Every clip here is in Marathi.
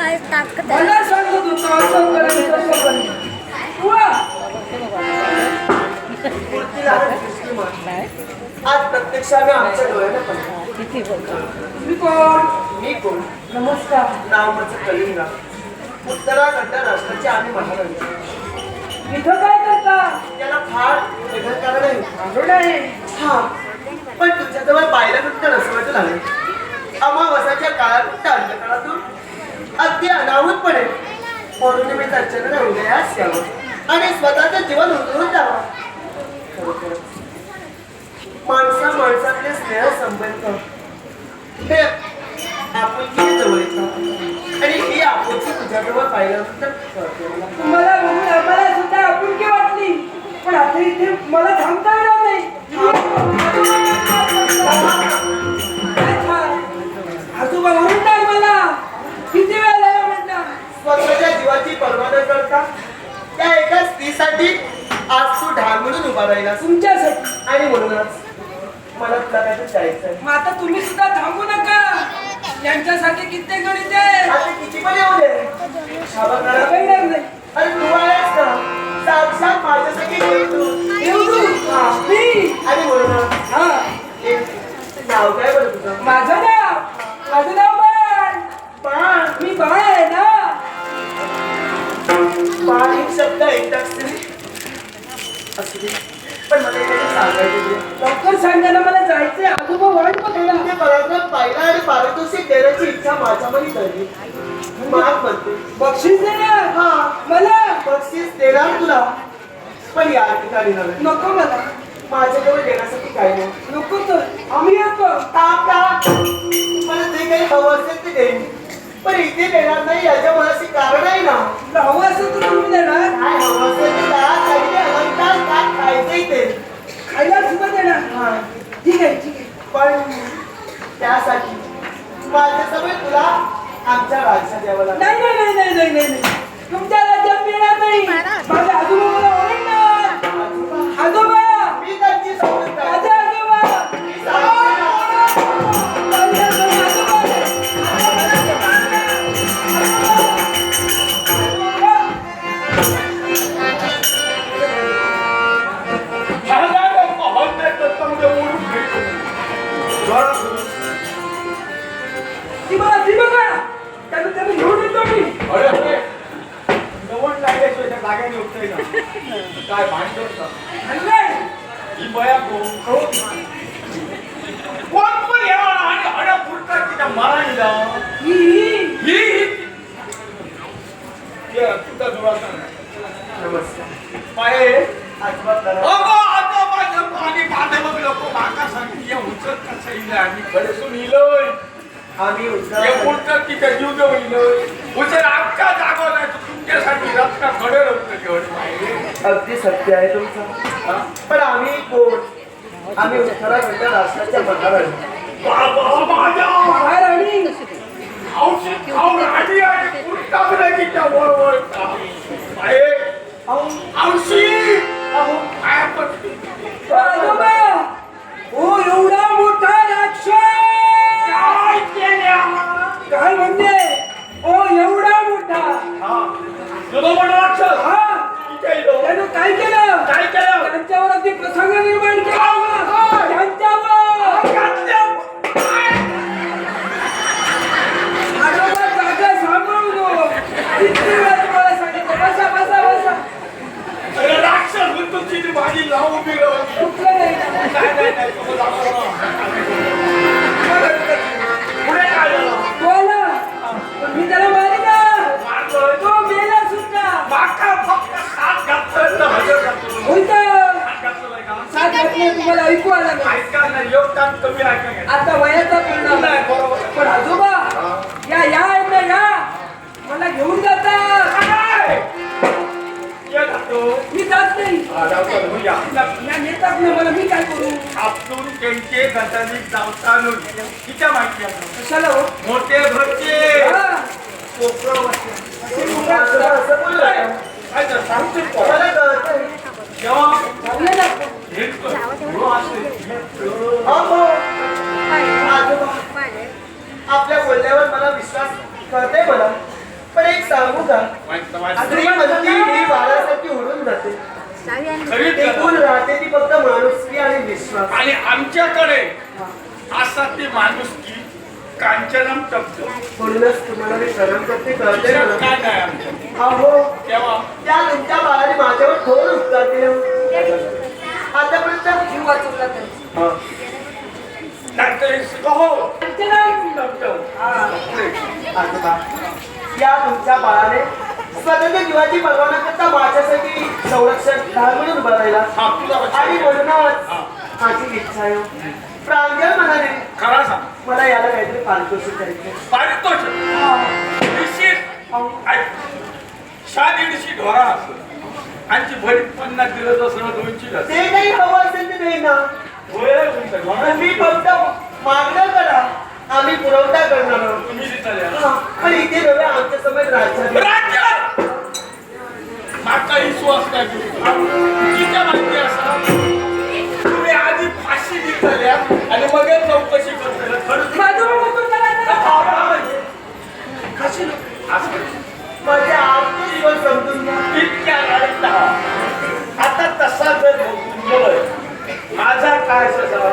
काय ताकद आहे मला सांगत होतो असं करायचं तसं करायचं. आज आमच्या डोळ्याने पाहिलं. मी कोण? मी कोण? नमस्कार. नाव माझं कलिंगा. उत्तराखंड राष्ट्राचे आम्ही महाराज इथं काय करता? त्याला फार आहे. आठवड आहे. हा. पण तुझ्याजवळ पाहिलं नंतर असं वाटू लागलं. अमावासाच्या काळात त्या अंधकारातून अगदी अनाहूतपणे. पौर्णिमेचा चंद्र उदयास यावं आणि स्वतःचं जीवन द्यावं. खरोखर माणसा माणसातले स्नेह संबंध. हे आपुलकी जवळ येतात आणि ही आपुलकी तुझ्याजवळ पाहिल्यानंतर कळते. मला. आम्हाला सुद्धा आपुलकी वाटली. पण आता इथे मला थांबता येणार नाही काय छान. आजोबा म्हणतात मला किती वेळ झाला म्हणतात स्वतःच्या जीवाची पर्वा न करता त्या एका स्त्रीसाठी आज तू राहिला तुमच्यासाठी आणि म्हणूनच मला काय जायचंय मग आता तुम्ही सुद्धा थांबू नका. यांच्यासाठी कित्येक गणित आहे आता किती पण येऊ दे. शाबा करा. काही नाही नाही. अरे तू आहेस ना साक्षात माझ्यासाठी येतो येऊ दू. मी? आणि म्हणूनच. हा. ए, नाव काय बरं तुझं? माझं नाव? माझं नाव बाण मी बाळ आहे ना. बाण एक शब्द एकदाच पण मला सांगायचं. लवकर सांगा ना मला जायचंय. आजोबा वाट बघायला ते पराक्रम पाहिला आणि पारितोषिक देण्याची इच्छा माझ्यामध्ये झाली. माग म्हणते बक्षीस दे ना. हा. मला. बक्षीस देणार तुला. पण या ठिकाणी नव्हे. नको मला. माझ्याजवळ देण्यासाठी काही नाही. नको तर. आम्ही येतो. ताप ताप. मला जे काही हवं असेल ते देईन. पण इथे देणार नाही याच्या मनाशी कारण आहे लागल्याशिवाय त्या जाग्याने उठतंय ना काय भांडण का? हलवाय ही बया कोण? कोण? पण यावा आणि हड्या फुटतात तिच्या मराठीला ही ये, तुझा जोरात सांग. नमस्कार. पाय आजोबा करा. अगो आता पाणी लोक. माका सांगते कसं इलं आम्ही. खडसून इलोय आम्ही बोलतात की त्या जीव देऊ इलोय उचल आमच्या जागो नाही रक्त घेऊन पाहिजे अगदी सत्य आहे तुमचं. पण आम्ही कोण? आम्ही उत्तराखंड राष्ट्राच्या मठावर बाबा माझ्या काय राणी औषध खाऊन आणि तिच्या औषध. अहो. काय ओ एवढा मोठा राक्षस काय केल्या काय म्हणते ओ एवढा मोठा म्हणून राक्षस हा. काय केलं? काय केलं? त्यांच्यावर अगदी प्रसंग निर्माण ऐकू आला नाही ऐका ना, योगदान कमी ऐका घ्या. आता वयाचा परिणाम. नाही, बरोबर. पण आजोबा या या आहेत ना या. मला घेऊन जातात. मी जात नाही. जातो. या. या नेतात ना मला मी काय करू? आपटून त्यांचे गटारी जावतानून किती माहिती कशाला हो? मोठे घरचे हा. कोपरं वाटते. असं असं बोलू नका. काय तर सांगते का? मला कळतंय. जेव्हा चांगलं ना भेटतो, हो असते. अहो, आजोबा आपल्या बोलण्यावर मला विश्वास कळतंय मला पण एक सांगू का माहित- माहित- स्त्री म्हणती ही वारासाठी उडून जाते खरी टिकून राहते ती फक्त माणुसकी आणि विश्वास. आणि आमच्याकडे असा ती माणुसकी कांचनम म्हणूनच तुम्हाला मी प्रणाम करते कळते मला. काय नाही आमच्या? अहो तेव्हा त्या तुमच्या बाळाने माझ्यावर थोर उपकार केले आतापर्यंत जीव वाचवला या तुमच्या बाळाने स्वतंत्र जीवाची पर्वा न करता माझ्यासाठी संरक्षण ढाल म्हणून उभा राहिला. हा आणि म्हणूनच माझी इच्छा आहे. मनाने खरा सांग. मला याला काहीतरी पारितोषिक करायचं पारितोष निश्चित? ऐक. शा दीडशी ढोरा असत. आणि भरीत पन्नास दिलं असं दोनशे जास्त ते काही हवं असेल ते देईन ना? तुम्ही फक्त मागणं करा. आम्ही पुरवठा करणार आहोत. तुम्ही हा, पण इथे आमच्या राज्यात राज्य विश्वास नाही किती माहिती असा? तुम्ही आधी फाशी दिसल्या आणि मग चौकशी कशी माझे आमचे जीवन समजून इतक्या गाडीत. आता तसा जर बघून माझा काय ससा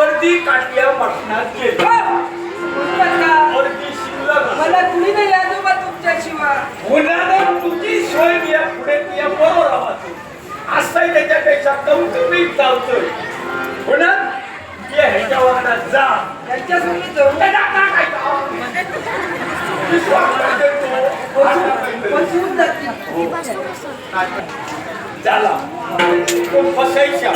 अर्धी काटल्या मटणात गेली. अर्धी शिल्लक मला कुणी नाही आजोबा तुमच्याशिवाय. उन्हानं तुझी सोय बिया पुढे तुझ्या बरोबर आवाज असं त्याच्यापेक्षा कौटुंबिक चालतोय. ये ह्याच्या वाहनात जा. त्यांच्यासोबत जाऊ. त्याला काय काय झाला तो फसायच्या